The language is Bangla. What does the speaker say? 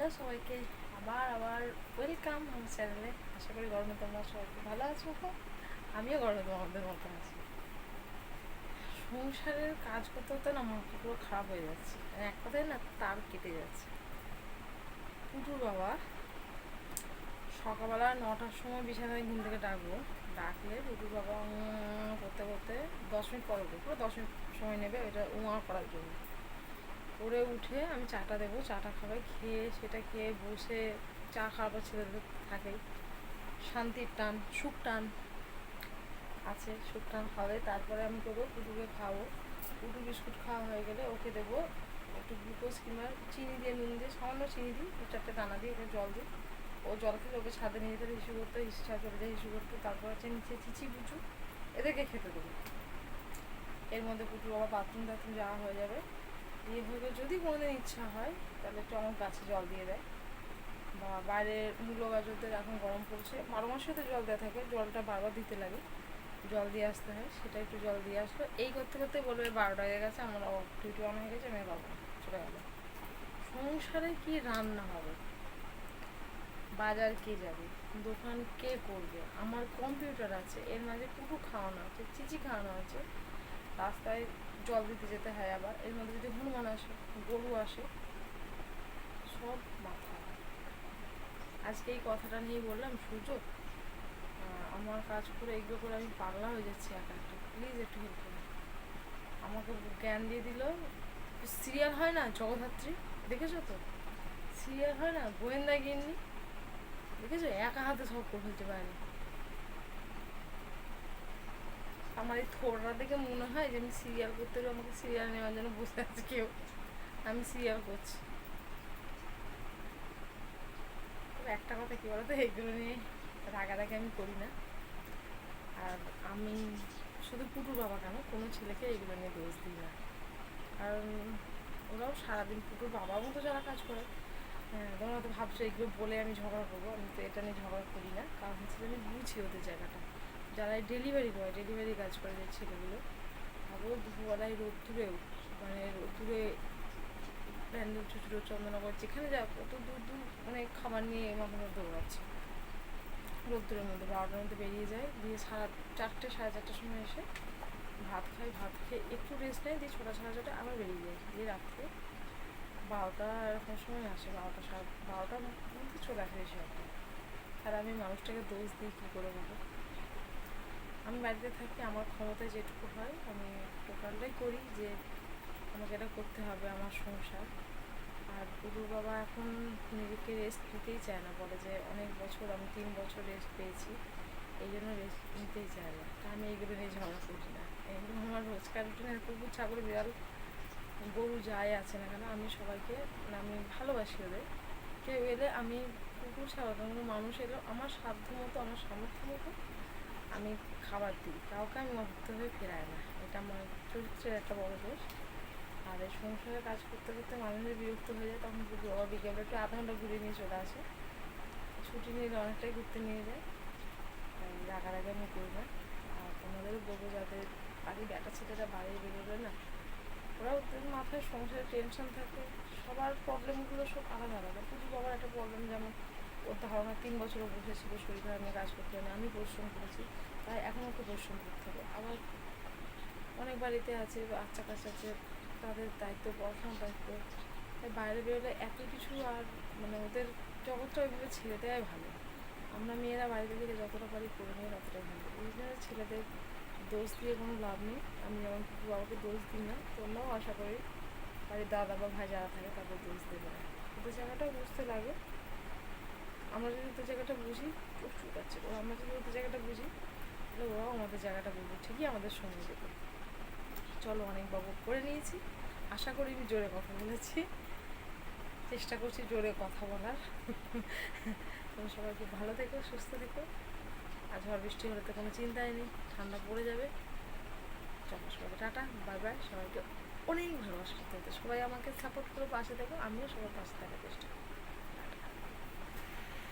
হ্যালো সবাইকে, আবার আবার ওয়েলকাম আমার চ্যানেলে আশা করি গরমে তোমরা সবাই ভালো আছো। আমিও গরমে তোমাদের মতো আছি। সংসারের কাজ করতে করতে না মাথা পুরো খারাপ হয়ে যাচ্ছে। মানে এক কথায় না তার কেটে যাচ্ছে। পুটুর বাবা, সকালবেলা নটার সময় বিছানায় ঘুম থেকে ডাকবো। ডাকলে পুটুর বাবা করতে করতে দশ মিনিট পর পুরো দশ মিনিট সময় নেবে ওইটা উমা করার জন্য। করে উঠে আমি চাটা দেবো, চাটা খাবে, খেয়ে সেটা খেয়ে বসে চা খাওয়ার ছেলেদের থাকেই। শান্তির টান, সুখ টান আছে, সুখ টান খাবে তারপরে আমি করব পুটুকে খাব পুটু বিস্কুট খাওয়া হয়ে গেলে ওকে দেবো একটু গ্লুকোজ কিংবা চিনি দিয়ে, নুন দিয়ে, সামান্য চিনি দিই, দু চারটে দানা দিয়ে ওকে জল দিই। ও জল খেলে ওকে ছাদে নিয়ে যেতে, হিসু করতে, ইচ্ছা চলে যায় হিসু করতে, তারপর হচ্ছে নিচে চিচি পুচু, এদেরকে খেতে দেবো। এর মধ্যে পুটু আবার বাথরুম টাথরুম যাওয়া হয়ে যাবে। গেলে যদি কোনোদিন ইচ্ছা হয়, তাহলে একটু আমার গাছে জল দিয়ে দেয়। বা বাইরের মূল্য গাজরদের এখন গরম পড়ছে, বারো মাসে তো জল দেওয়া থাকে, জলটা বারবার দিতে লাগে। জল দিয়ে আসতে হয়, সেটা একটু জল দিয়ে আসলো। এই করতে করতে বলবে বারোটা হয়ে গেছে, আমার ডিউটি অন হয়ে গেছে, আমি বাবু চলে গেল সংসারে কি রান্না হবে? বাজার কে যাবে? দোকান কে করবে? আমার কম্পিউটার আছে, এর মাঝে পুটু খাওয়ানো আছে, চিচি খাওয়ানো আছে। রাস্তায় জল দিতে যেতে হয় আবার। এর মধ্যে যদি হনুমান আসে গরু আসে সব মাথা। আজকে এই কথাটা নিয়ে বললাম আহ, আমার কাজ করে এগুলো করে আমি পাগলা হয়ে যাচ্ছি একা একটা প্লিজ একটু হেল্প করুন আমাকে জ্ঞান দিয়ে দিল। সিরিয়াল হয় না জগদ্ধাত্রী? দেখেছ তো? সিরিয়াল হয় না গোয়েন্দা গিন্নি? দেখেছ? একা হাতে সব করে ফেলতে পারে। আমার এই থোড়া দেখে মনে হয় যে আমি সিরিয়াল করতে গেলে আমাকে সিরিয়াল নেওয়ার জন্য বসে আছে কেউ। আমি সিরিয়াল করছি। একটা কথা কি বলতো এইগুলো নিয়ে রাগারাগি আমি করি না। আর আমি শুধু পুটুর বাবা কেন, কোনো ছেলেকে এইগুলো নিয়ে দোষ দিই না। কারণ ওরাও সারাদিন পুটুর বাবার মতো যারা কাজ করে হ্যাঁ তোমরা তো ভাবছ এগুলো বলে আমি ঝগড়া করব। আমি তো এটা নিয়ে ঝগড়া করি না। কারণ হচ্ছে আমি বুঝি ওদের জায়গাটা। যারা ডেলিভারি বয় ডেলিভারি কাজ করে যে ছেলেগুলো ভাবো দুপুরবেলায় রোদ্দুরেও মানে রোদ্দুরে প্যান্ডেল, চুচুড়ো, চন্দননগর, যেখানে যা কত দূর দূর মানে খাবার নিয়ে মাঝে মধ্যে দৌড়াচ্ছে। রোদ্দুরের মধ্যে বারোটার মধ্যে বেরিয়ে যায়, দিয়ে সারা চারটে, সাড়ে চারটের সময় এসে ভাত খাই ভাত খেয়ে একটু রেস্ট নেয়, দিয়ে ছোটা, সাড়ে ছটা আবার বেরিয়ে যায়। দিয়ে রাত্রে বারোটা এরকম সময় আসে, বারোটা, সাড়ে বারোটার মধ্যে চলে আসে এসে আর আমি মানুষটাকে দোষ দিই কী করে বলো আমি বাড়িতে থাকি, আমার ক্ষমতায় যেটুকু হয়, আমি টোটালটাই করি যে আমাকে এটা করতে হবে আমার সংসার। আর গুরু বাবা এখন নিজেকে রেস্ট নিতেই চায় না, বলে যে অনেক বছর, আমি তিন বছর রেস্ট পেয়েছি এই জন্য রেস্ট নিতেই চায় না। তা আমি এইগুলো নিয়ে ঝগড়া করি না। এগুলো আমার রোজকার রুটিনে কুকুর ছাগল, বিড়াল, গরু যাই আছে না কেন, আমি সবাইকে মানে আমি ভালোবাসি ওদের। কেউ এলে আমি কুকুর ছাড়া মানুষ এলো আমার সাধ্য মতো আমার সামর্থ্য মতো আমি খাবার দিই। কাউকে আমি অভুক্ত হয়ে ফেরাই না। এটা আমার চরিত্রের একটা বড় দোষ। আর এই সংসারে কাজ করতে করতে মানুষের বিরক্ত হয়ে যায়, তখন পুজো আবার বিকেলে একটু আধা ঘণ্টা ঘুরে নিয়ে চলে আসে। ছুটি নিয়ে অনেকটাই ঘুরতে নিয়ে যায়। তাই রাগারাগি আমি করি না। আর তোমাদেরও বলব যাদের বাড়ির ব্যাটা ছেলেরা বাইরে বেরোবে না ওরা মাথায় সংসারে টেনশন থাকে, সবার প্রবলেমগুলো সব আলাদা আলাদা। পুজো বাবার একটা প্রবলেম যেমন ওর ধারণা তিন বছরও বসেছিল শরীর খারাপ নিয়ে কাজ করতে হয় না। আমি পরিশ্রম করেছি। তাই এখন ওকে পরিশ্রম করতে হবে। আবার অনেক বাড়িতে আছে, বাচ্চা কাচ্চা আছে, তাদের দায়িত্ব, পড়াশোনার দায়িত্ব। তাই বাইরে বেরোলে এত কিছু আর মানে ওদের জগৎটা ওইভাবে ছেড়ে দেওয়াই ভালো। আমরা মেয়েরা বাইরে থেকে যতটা পারি করে নিয়ে ততটাই ভালো। ওই জন্য ছেলেদের দোষ দিয়ে কোনো লাভ নেই। আমি যেমন কুকুর বাবাকে দোষ দিই না তোমরাও আশা করি। বাড়ির দাদা বা ভাই যারা থাকে তাদের দোষ দেবে ওদের জায়গাটাও বুঝতে লাগে। আমরা যদি ওদের জায়গাটা বুঝি প্রচুর কাছে আমরা যদি ওদের জায়গাটা বুঝি, তাহলে ওরাও আমাদের জায়গাটা বুঝবে ঠিকই আমাদের সঙ্গে দেবে চলো অনেক বাবু করে নিয়েছি। আশা করি আমি জোরে কথা বলেছি। চেষ্টা করছি জোরে কথা বলার। তোমরা সবাই খুব ভালো থেকো, সুস্থ থেকো। আর ঝড় বৃষ্টি হলে তো কোনো চিন্তাই নেই, ঠান্ডা পড়ে যাবে। চলো সবাইকে টাটা, বাই বাই, সবাইকে অনেক ভালোবাসা। করতে সবাই আমাকে সাপোর্ট করে, পাশে থেকো, আমিও সবার পাশে থাকার চেষ্টা করি